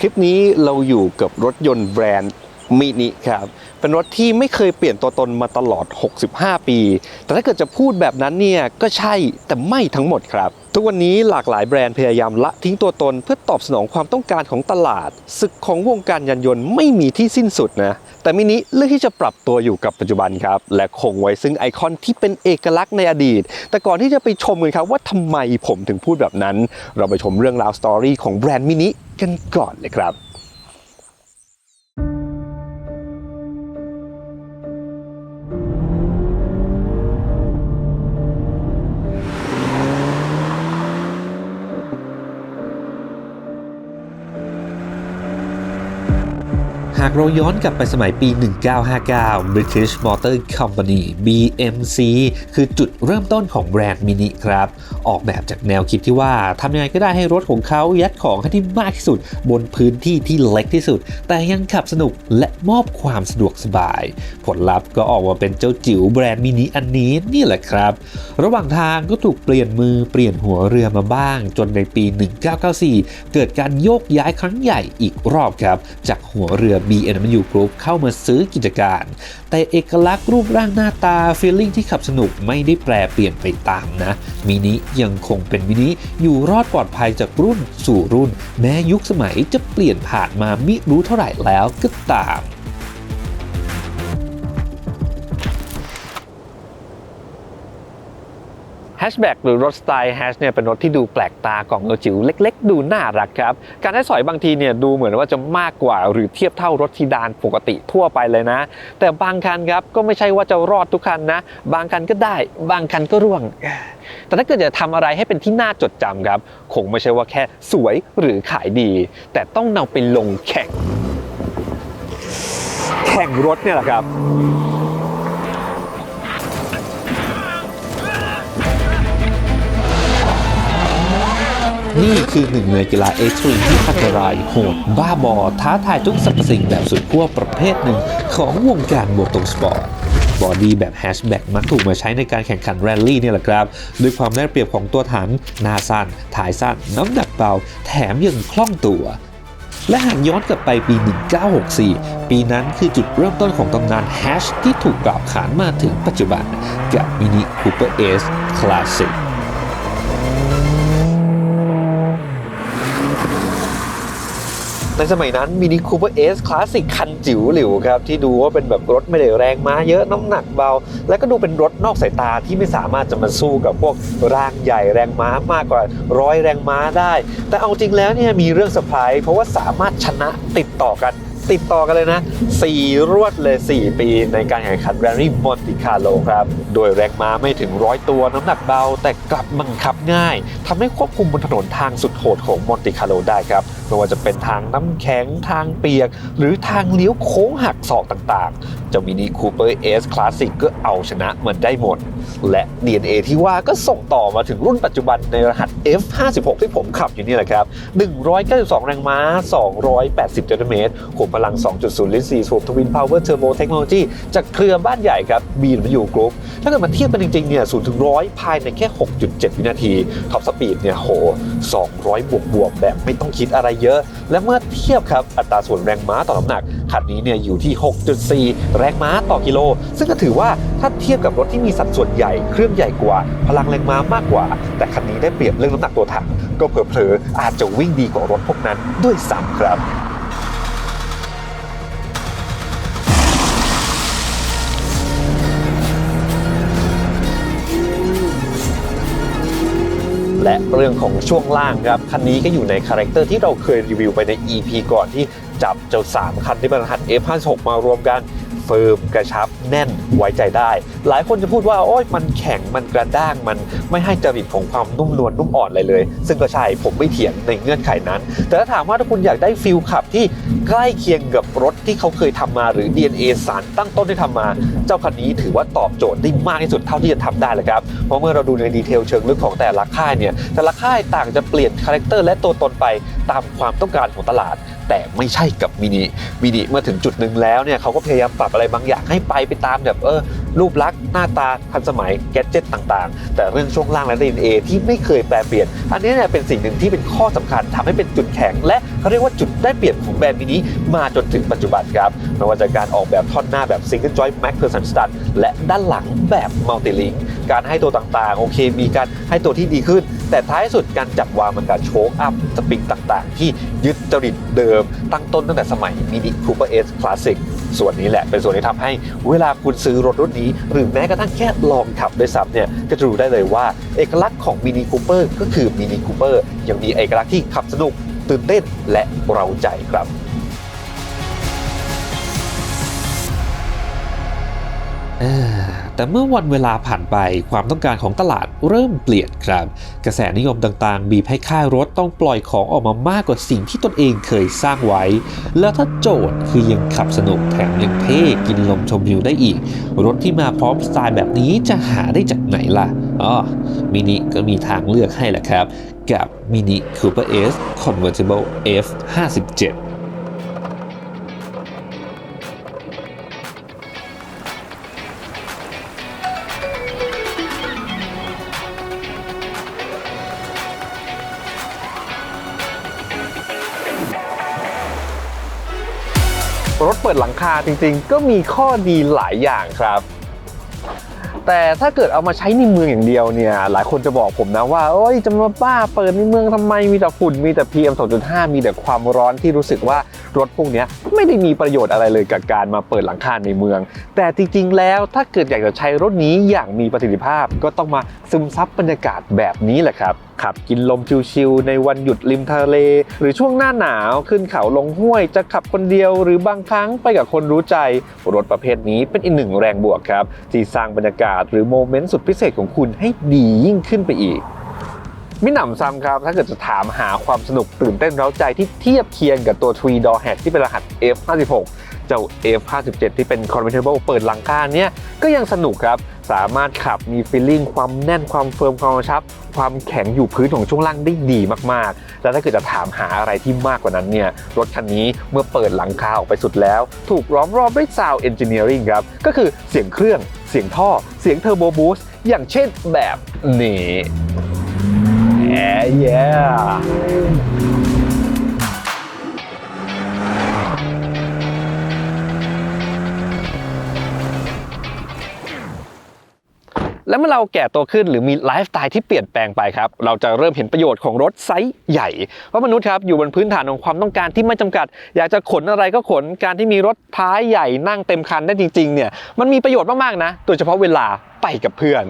คลิปนี้เราอยู่กับรถยนต์แบรนด์มินิครับ เป็นรถที่ไม่เคยเปลี่ยนตัวตนมาตลอด 65 ปี แต่ถ้าเกิดจะพูดแบบนั้นเนี่ย ก็ใช่แต่ไม่ทั้งหมดครับ ทุกวันนี้หลากหลายแบรนด์พยายามละทิ้งตัวตนเพื่อตอบสนองความต้องการของตลาด ศึกของวงการยานยนต์ไม่มีที่สิ้นสุดนะ แต่มินิเลือกที่จะปรับตัวอยู่กับปัจจุบันครับ และคงไว้ซึ่งไอคอนที่เป็นเอกลักษณ์ในอดีต แต่ก่อนที่จะไปชมกันครับว่าทำไมผมถึงพูดแบบนั้น เราไปชมเรื่องราวสตอรี่ของแบรนด์มินิ กันก่อนเลยครับากเราย้อนกลับไปสมัยปี 1959 British Motor Company BMC คือจุดเริ่มต้นของแบรนด์มินิครับ ออกแบบจากแนวคิดที่ว่าทำยังไงก็ได้ให้รถของเขายัดของให้ที่มากที่สุด บนพื้นที่ที่เล็กที่สุด แต่ยังขับสนุกและมอบความสะดวกสบาย ผลลัพธ์ก็ออกมาเป็นเจ้าจิ๋วแบรนด์มินิอันนี้นี่แหละครับ ระหว่างทางก็ถูกเปลี่ยนมือเปลี่ยนหัวเรือมาบ้าง จนในปี 1994 เกิดการโยกย้ายครั้งใหญ่อีกรอบครับ จากหัวเรือ B&W Group เข้ามาซื้อกิจการ แต่เอกลักษณ์รูปร่างหน้าตาฟีลลิ่งที่ขับสนุกไม่ได้แปรเปลี่ยนไปตามนะ มินิยังคงเป็นมินิอยู่รอดปลอดภัยจากรุ่นสู่รุ่น แม้ยุคสมัยจะเปลี่ยนผ่านมามิรู้เท่าไหร่แล้วก็ตาม แฮชแบ็กหรือรถสไตล์แฮชเนี่ยเป็นรถที่ดูแปลกตากล่องจิ๋วเล็ก ๆ ดูน่ารักครับ การให้สอยบางทีเนี่ยดูเหมือนว่าจะมากกว่าหรือเทียบเท่ารถซีดานปกติทั่วไปเลยนะ แต่บางคันครับก็ไม่ใช่ว่าจะรอดทุกคันนะ บางคันก็ได้ บางคันก็ร่วง แต่ถ้าเกิดจะทำอะไรให้เป็นที่น่าจดจำครับคงไม่ใช่ว่าแค่สวยหรือขายดี แต่ต้องนำไปลงแข่ง แข่งรถเนี่ยแหละครับ นี่คือหนึ่งในกีฬาเอ็กซ์ตรีมที่อันตรายโหด บ้าบอ ท้าทายทุกสรรพสิ่งแบบสุดขั้วประเภทหนึ่งของวงการมอเตสปอร์ตบอดี้แบบแฮชแบ็กมักถูกมาใช้ในการแข่งขันแรลลี่นี่แหละครับ ด้วยความได้เปรียบของตัวถังหน้าสั้นถ่ายสั้น น้ำหนักเบา แถมยังคล่องตัว และหากย้อนกลับไปปี 1964 ปีนั้นคือจุดเริ่มต้นของตำนานแฮชที่ถูกกล่าวขานมาถึงปัจจุบัน กับ Mini Cooper S Classic ในสมัยนั้นมินิคูเปอร์เอสคลาสสิกคันจิ๋วหลิวครับ ที่ดูว่าเป็นแบบรถไม่ได้แรงม้าเยอะน้ำหนักเบา และก็ดูเป็นรถนอกสายตาที่ไม่สามารถจะมาสู้กับพวกร่างใหญ่แรงม้ามากกว่าร้อยแรงม้าได้ แต่เอาจริงแล้วเนี่ยมีเรื่องเซอร์ไพรส์เพราะว่าสามารถชนะติดต่อกัน ติดต่อกันเลยนะ 4 รวดเลย 4 ปีในการแข่งขันแรลลี่มอนติคาโลครับ โดยแรงม้าไม่ถึงร้อยตัวน้ำหนักเบา แต่กลับบังคับง่ายทำให้ควบคุมบนถนนทางสุดโหดของมอนติคาโลได้ครับไม่ว่าจะเป็นทางน้ำแข็งทางเปียก หรือทางเลี้ยวโค้งหักศอกต่างๆเจ้ามินิคูเปอร์เอสคลาสสิกก็เอาชนะมันได้หมดและ DNA ที่ว่าก็ส่งต่อมาถึงรุ่นปัจจุบันในรหัส F56 ที่ผมขับอยู่นี่แหละครับ 192 แรงม้า 280 นิวตันเมตรขุมพลัง 2.0 ลิตร4สูบทวินพาวเวอร์เทอร์โบเทคโนโลยีจากเครือบ้านใหญ่ครับ BMW Group ถ้าเกิดมาเทียบกันจริงๆ เนี่ย0ถึง100 ภายในแค่ 6.7 วินาที ท็อปสปีดเนี่ยโห 200 บวกบวกๆแบบไม่ต้องคิดอะไรเยอะ และเมื่อเทียบครับอัตราส่วนแรงม้าต่อน้ำหนัก คันนี้เนี่ยอยู่ที่ 6.4 แรงม้าต่อกิโล ซึ่งก็ถือว่าถ้าเทียบกับรถที่มีสัดส่วนใหญ่เครื่องใหญ่กว่า พลังแรงม้ามากกว่า แต่คันนี้ได้เปรียบเรื่องน้ำหนักตัวถัง ก็เผลอๆอาจจะวิ่งดีกว่ารถพวกนั้นด้วยซ้ำครับและเรื่องของช่วงล่างครับ คันนี้ก็อยู่ในคาแรคเตอร์ที่เราเคยรีวิวไปใน EP ก่อนที่ จับเจ้า 3 คันที่เป็นรหัส F56 มารวมกันเฟิร์มกระชับแน่นไว้ใจได้ หลายคนจะพูดว่าโอ้ยมันแข็งมันกระด้างมันไม่ให้จริตของความนุ่มนวลนุ่มอ่อนอะไรเลย ซึ่งก็ใช่ผมไม่เถียงในเงื่อนไขนั้น แต่ถ้าถามว่าถ้าคุณอยากได้ฟิลขับที่ใกล้เคียงกับรถที่เขาเคยทำมาหรือ DNA สารตั้งต้นที่ทำมา เจ้าคันนี้ถือว่าตอบโจทย์ได้มากที่สุดเท่าที่จะทำได้เลยครับเพราะเมื่อเราดูในดีเทลเชิงลึกของแต่ละค่ายเนี่ยแต่ละค่ายต่างจะเปลี่ยนคาแรคเตอร์และตัวตนไปตามความต้องการของตลาด แต่ไม่ใช่กับมินิมินิเมื่อถึงจุดหนึ่งแล้วเนี่ยเขาก็พยายามปรับอะไรบางอย่างให้ไปไปตามแบบเออรูปลักษณ์หน้าตาทันสมัยแกดเจิตต่างๆ แต่เรื่องช่วงล่างและ DNA ที่ไม่เคยแปรเปลี่ยน อันนี้เนี่ยเป็นสิ่งหนึ่งที่เป็นข้อสำคัญทำให้เป็นจุดแข็ง และเขาเรียกว่าจุดได้เปรียบของแบรนด์มินิมาจนถึงปัจจุบันครับไม่ว่าจะการออกแบบท่อนหน้าแบบ Single Joint Mac p e r s o n Stud และด้านหลังแบบ Multi Link การให้ตัวต่างๆ โอเค มีการให้ตัวที่ดีขึ้น แต่ท้ายสุดการจับวางมันการโชคอัพสปริงต่างๆ ที่ยึดจริตเดิมตั้งต้นตั้งแต่สมัย Mini Cooper S Classic ส่ ส่วนนี้แหละเป็นส่วนที่ทำให้เวลาคุณซื้อรถรุ่นนี้ หรือแม้กระทั่งแค่ลองขับด้วยซ้ำเนี่ยก็จะรู้ได้เลยว่า เอกลักษณ์ของมินิคูเปอร์ก็คือมินิคูเปอร์ยังมีเอกลักษณ์ที่ขับสนุกตื่นเต้นและเร้าใจครับ แต่เมื่อวันเวลาผ่านไปความต้องการของตลาดเริ่มเปลี่ยนครับ กระแสนิยมต่างๆ บีบให้ค่ายรถต้องปล่อยของออกมามากกว่าสิ่งที่ตนเองเคยสร้างไว้ แล้วถ้าโจทย์คือยังขับสนุกแถมยังเท่กินลมชมวิวได้อีก รถที่มาพร้อมสไตล์แบบนี้จะหาได้จากไหนล่ะอ๋อมินิก็มีทางเลือกให้แหละครับ กับ Mini Cooper S Convertible F57 รถเปิดหลังคาจริงๆ ก็มีข้อดีหลายอย่างครับ แต่ถ้าเกิดเอามาใช้ในเมืองอย่างเดียวเนี่ยหลายคนจะบอกผมนะว่าโอ้ยจะมาบ้าเปิดในเมืองทำไมมีแต่ฝุ่นมีแต่ PM 2.5 มีแต่ความร้อนที่รู้สึกว่า รถพวกนี้ไม่ได้มีประโยชน์อะไรเลยกับการมาเปิดหลังคาในเมือง แต่จริงๆ แล้วถ้าเกิดอยากจะใช้รถนี้อย่างมีประสิทธิภาพ ก็ต้องมาซึมซับบรรยากาศแบบนี้แหละครับขับกินลมชิลๆในวันหยุดริมทะเล หรือช่วงหน้าหนาวขึ้นเขาลงห้วย จะขับคนเดียวหรือบางครั้งไปกับคนรู้ใจ รถประเภทนี้เป็นอีกหนึ่งแรงบวกครับที่สร้างบรรยากาศหรือโมเมนต์สุดพิเศษของคุณให้ดียิ่งขึ้นไปอีก มิหนำซ้ำครับ ถ้าเกิดจะถามหาความสนุกตื่นเต้นเร้าใจที่เทียบเคียงกับตัว3 door hatch ที่เป็นรหัส F56 เจ้า F57 ที่เป็น convertible เปิดหลังคาเนี่ยก็ยังสนุกครับ สามารถขับมีฟีลลิ่งความแน่นความเฟิร์มความชับ ความแข็งอยู่พื้นของช่วงล่างได้ดีมากๆ แล้วถ้าเกิดจะถามหาอะไรที่มากกว่านั้นเนี่ยรถคันนี้เมื่อเปิดหลังคาออกไปสุดแล้ว ถูกล้อมรอบด้วย sound engineering ครับก็คือเสียงเครื่อง เสียงท่อ เสียงเทอร์โบบูสต์อย่างเช่นแบบนี้ แย่และเมื่อเราแก่ตัวขึ้นหรือมีไลฟ์สไตล์ที่เปลี่ยนแปลงไปครับ เราจะเริ่มเห็นประโยชน์ของรถไซส์ใหญ่ เพราะมนุษย์ครับอยู่บนพื้นฐานของความต้องการที่ไม่จำกัด อยากจะขนอะไรก็ขนการที่มีรถท้ายใหญ่นั่งเต็มคันได้จริงๆเนี่ยมันมีประโยชน์มากๆนะ โดยเฉพาะเวลาไปกับเพื่อน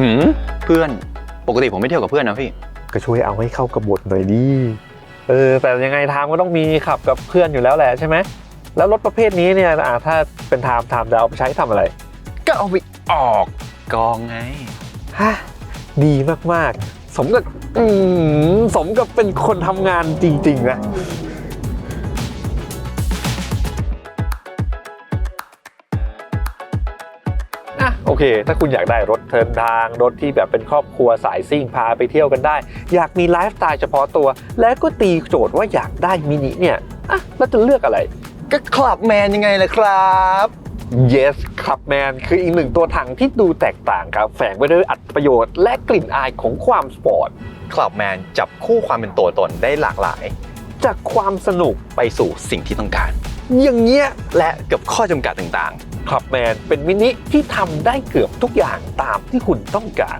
หืมเพื่อน ปกติผมไม่เที่ยวกับเพื่อนนะพี่ ก็ช่วยเอาให้เข้ากับบทหน่อยดิเออแต่ยังไงทามก็ต้องมีขับกับเพื่อนอยู่แล้วแหละใช่ไหมแล้วรถประเภทนี้เนี่ยอ่าถ้าเป็นทามทามจะเอาไปใช้ทำอะไรก็เอาไปออกกองไง ฮะดีมากๆ สมกับอืมสมกับเป็นคนทำงานจริงๆนะ เค ถ้าคุณอยากได้รถเดินทาง รถที่แบบเป็นครอบครัวสายซิ่งพาไปเที่ยวกันได้ อยากมีไลฟ์สไตล์เฉพาะตัว และก็ตีโจทย์ว่าอยากได้มินิเนี่ยอะแล้วจะเลือกอะไร ก็คลับแมนยังไงล่ะครับ Yes ครับแมนคืออีกหนึ่งตัวถังที่ดูแตกต่างครับ แฝงไปด้วยอัตประโยชน์และกลิ่นอายของความสปอร์ตคลับแมนจับคู่ความเป็นตัวตนได้หลากหลาย จากความสนุกไปสู่สิ่งที่ต้องการ อย่างเงี้ยและกับข้อจำกัดต่างค รับแมนเป็นมินิที่ทำได้เกือบทุกอย่างตามที่คุณต้องการ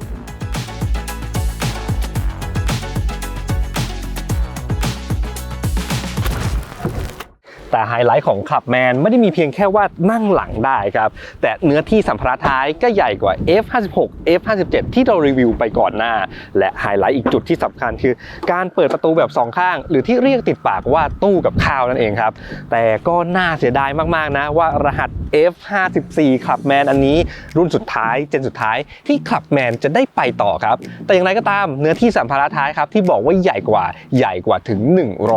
แต่ไฮไลท์ของขับแมนไม่ได้มีเพียงแค่ว่านั่งหลังได้ครับ แต่เนื้อที่สัมภาระท้ายก็ใหญ่กว่า F56 F57 ที่เรารีวิวไปก่อนหน้า และไฮไลท์อีกจุดที่สำคัญคือ การเปิดประตูแบบสองข้าง หรือที่เรียกติดปากว่าตู้กับข้าวนั่นเองครับ แต่ก็น่าเสียดายมากๆนะว่ารหัส F54 ขับแมนอันนี้รุ่นสุดท้ายเจนสุดท้ายที่ขับแมนจะได้ไปต่อครับ แต่อย่างไรก็ตามเนื้อที่สัมภาระท้ายครับที่บอกว่าใหญ่กว่าใหญ่กว่าถึง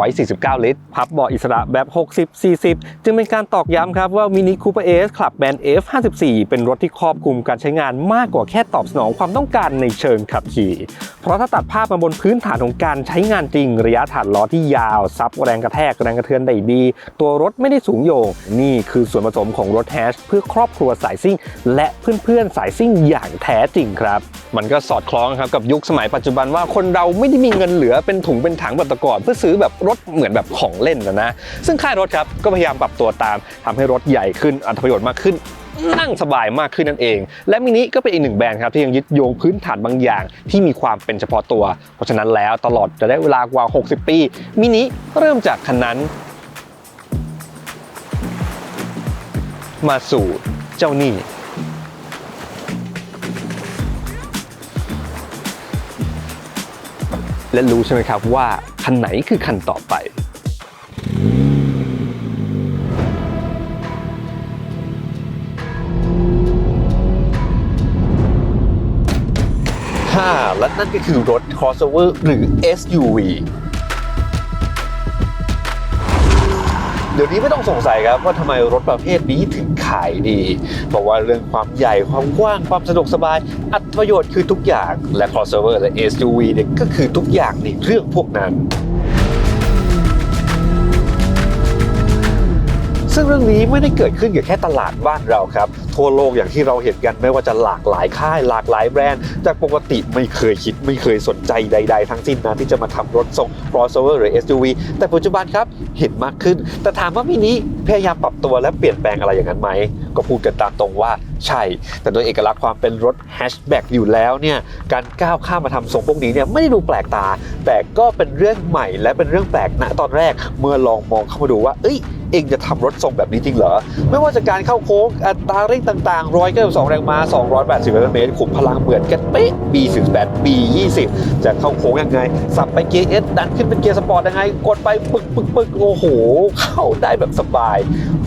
149 ลิตร พับเบาะอิสระแบบ60 60-40 จึงเป็นการตอกย้ำครับว่า Mini Cooper S Club Band F54 เป็นรถที่ครอบคลุมการใช้งานมากกว่าแค่ตอบสนองความต้องการในเชิงขับขี่ เพราะถ้าตัดภาพมาบนพื้นฐานของการใช้งานจริง ระยะฐานล้อที่ยาว ซับแรงกระแทกแรงกระเทือนได้ดี ตัวรถไม่ได้สูงโยง นี่คือส่วนผสมของรถแฮชเพื่อครอบครัวสายซิ่ง และเพื่อนๆสายซิ่งอย่างแท้จริงครับ มันก็สอดคล้องครับกับยุคสมัยปัจจุบันว่าคนเราไม่ได้มีเงินเหลือเป็นถุงเป็นถังแบบแต่ก่อนเพื่อซื้อแบบรถเหมือนแบบของเล่นนะนะซึ่งค่ายรถครับก็พยายามปรับตัวตามทำให้รถใหญ่ขึ้นอัตประโยชน์มากขึ้นนั่งสบายมากขึ้นนั่นเอง และมินิก็เป็นอีกหนึ่งแบรนด์ครับที่ยังยึดโยงพื้นฐานบางอย่าง ที่มีความเป็นเฉพาะตัว เพราะฉะนั้นแล้วตลอดจะได้เวลากว่า 60 ปีมินิเริ่มจากคันนั้น มาสู่เจ้านี่และรู้ใช่ไหมครับว่าคันไหนคือคันต่อไป และนั่นก็คือรถ crossover หรือ SUV เดี๋ยวนี้ไม่ต้องสงสัยครับว่าทำไมรถประเภทนี้ถึงขายดี เพราะว่าเรื่องความใหญ่ความกว้างความสะดวกสบาย อัตประโยชน์คือทุกอย่าง และ crossover และ SUV เนี่ยก็คือทุกอย่างในเรื่องพวกนั้นซึ่งเรื่องนี้ไม่ได้เกิดขึ้นกับแค่ตลาดบ้านเราครับทั่วโลกอย่างที่เราเห็นกันไม่ว่าจะหลากหลายค่ายหลากหลายแบรนด์จากปกติไม่เคยคิดไม่เคยสนใจใด ๆ ทั้งสิ้นนะที่จะมาทำรถทรง crossover หรือ SUV แต่ปัจจุบันครับเห็นมากขึ้น แต่ถามว่ามินิพยายามปรับตัวและเปลี่ยนแปลงอะไรอย่างนั้นไหม ก็พูดกันตามตรงว่าใช่ แต่โดยเอกลักษณ์ความเป็นรถแฮชแบ็กอยู่แล้วเนี่ยการก้าวข้ามมาทำทรงพวกนี้เนี่ยไม่ได้ดูแปลกตา แต่ก็เป็นเรื่องใหม่และเป็นเรื่องแปลกณตอนแรกเมื่อลองมองเข้ามาดูว่าเอ้ยเองจะทำรถทรงแบบนี้จริงเหรอไม่ว่าจะการเข้าโค้งอัตราเร่งต่างๆ 192 แรงม้า 280 นิวตันเมตรขุมพลังเหมือนกันเป๊ะ B18 B20 จะเข้าโค้งยังไง สับไปเกียร์ S ดันขึ้นเป็นเกียร์สปอร์ตยังไง กดไปปึกปึกปึกโอ้โห เข้าได้แบบสบาย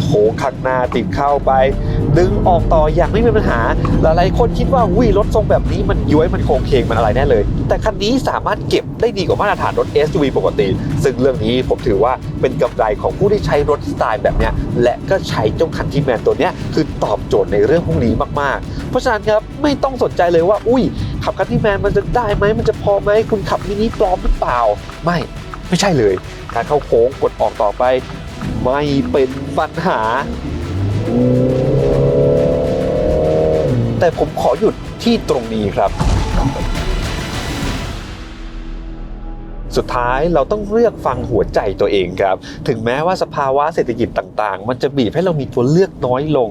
โค้งข้างหน้าติดเข้าไป ดึงออกต่ออย่างไม่มีปัญหา หลายๆคนคิดว่าวิรถทรงแบบนี้มันย้วยมันโค้งเคงมันอะไรแน่เลย แต่คันนี้สามารถเก็บได้ดีกว่ามาตรฐานรถ SUV ปกติ ซึ่งเรื่องนี้ผมถือว่าเป็นกำไรของผู้ที่ใช้รถสไตล์แบบเนี้ยและก็ใช้เจ้าคันที่แมนตัวเนี้ยคือตอบโจทย์ในเรื่องพวกนี้มากๆ เพราะฉะนั้นครับไม่ต้องสนใจเลยว่าอุ้ยขับคันที่แมนมันจะได้ไหมมันจะพอไหมคุณขับมินิปลอมหรือเปล่า ไม่ไม่ใช่เลยการเข้าโค้งกดออกต่อไป ไม่เป็นปัญหา แต่ผมขอหยุดที่ตรงนี้ครับ สุดท้ายเราต้องเลือกฟังหัวใจตัวเองครับ ถึงแม้ว่าสภาวะเศรษฐกิจต่างๆ มันจะบีบให้เรามีตัวเลือกน้อยลง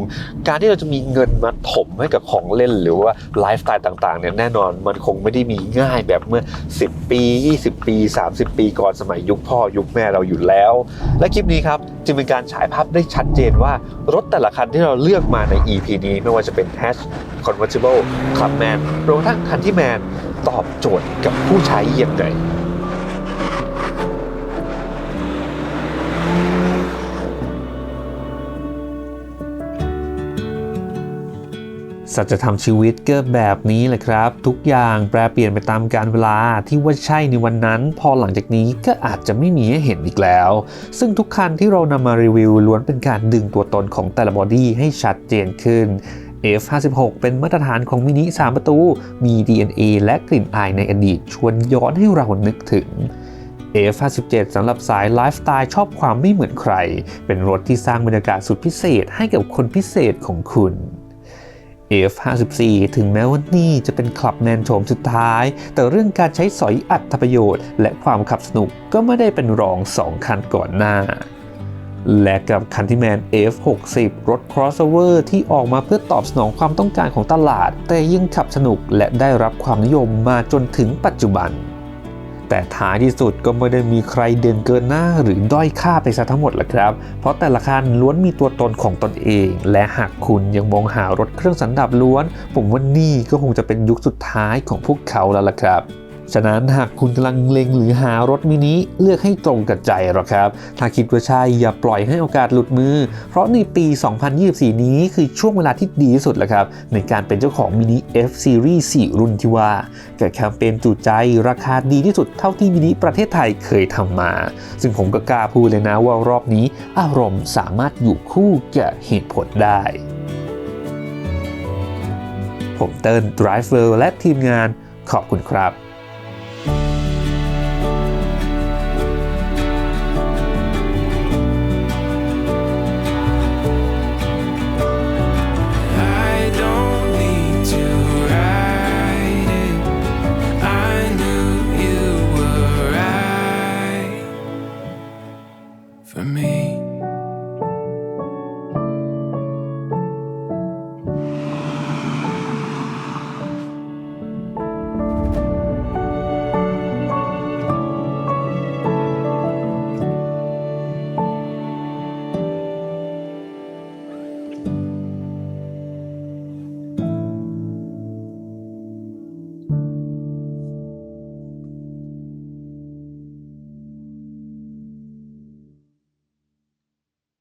การที่เราจะมีเงินมาถมให้กับของเล่นหรือว่าไลฟ์สไตล์ต่างๆเนี่ยแน่นอนมันคงไม่ได้มีง่ายแบบเมื่อ 10 ปี 20 ปี 30 ปีก่อนสมัยยุคพ่อยุคแม่เราอยู่แล้ว และคลิปนี้ครับจึงเป็นการฉายภาพได้ชัดเจนว่ารถแต่ละคันที่เราเลือกมาใน EP นี้ไม่ว่าจะเป็น Hatch Convertible Clubman รวมทั้งคันที่แมนตอบโจทย์กับผู้ใช้ยังไง สัจธรรมชีวิตก็แบบนี้แหละครับ ทุกอย่างแปรเปลี่ยนไปตามกาลเวลาที่ว่าใช่ในวันนั้น พอหลังจากนี้ก็อาจจะไม่มีให้เห็นอีกแล้ว ซึ่งทุกคันที่เรานำมารีวิวล้วนเป็นการดึงตัวตนของแต่ละบอดี้ให้ชัดเจนขึ้น F56 เป็นมาตรฐานของมินิ 3 ประตู มี DNA และกลิ่นอายในอดีตชวนย้อนให้เรานึกถึง F57 สำหรับสายไลฟ์สไตล์ชอบความไม่เหมือนใคร เป็นรถที่สร้างบรรยากาศสุดพิเศษให้กับคนพิเศษของคุณ F54 ถึงแม้ว่านี่จะเป็นคลับแมนโฉมสุดท้าย แต่เรื่องการใช้สอยอัตประโยชน์ และความขับสนุกก็ไม่ได้เป็นรองสองคันก่อนหน้า และกับคันที่แมน F60 รถ crossover ที่ออกมาเพื่อตอบสนองความต้องการของตลาด แต่ยังขับสนุกและได้รับความนิยมมาจนถึงปัจจุบัน แต่ท้ายที่สุดก็ไม่ได้มีใครเด่นเกินหน้าหรือด้อยค่าไปซะทั้งหมดแหละครับ เพราะแต่ละคันล้วนมีตัวตนของตนเอง และหากคุณยังมองหารถเครื่องสันดับล้วน ผมว่านี่ก็คงจะเป็นยุคสุดท้ายของพวกเขาแล้วล่ะครับ ฉะนั้นหากคุณกำลังเล็งหรือหารถมินิเลือกให้ตรงกับใจหรอกครับ ถ้าคิดว่าใช่อย่าปล่อยให้โอกาสหลุดมือ เพราะในปี 2024 นี้คือช่วงเวลาที่ดีที่สุดแล้วครับ ในการเป็นเจ้าของมินิ F Series 4 รุ่นที่ว่ากับแคมเปญจูใจราคาดีที่สุดเท่าที่มินิประเทศไทยเคยทำมา ซึ่งผมก็กล้าพูดเลยนะว่ารอบนี้อารมณ์สามารถอยู่คู่กับเหตุผลได้ผมเติ้ล Driver และทีมงานขอบคุณครับ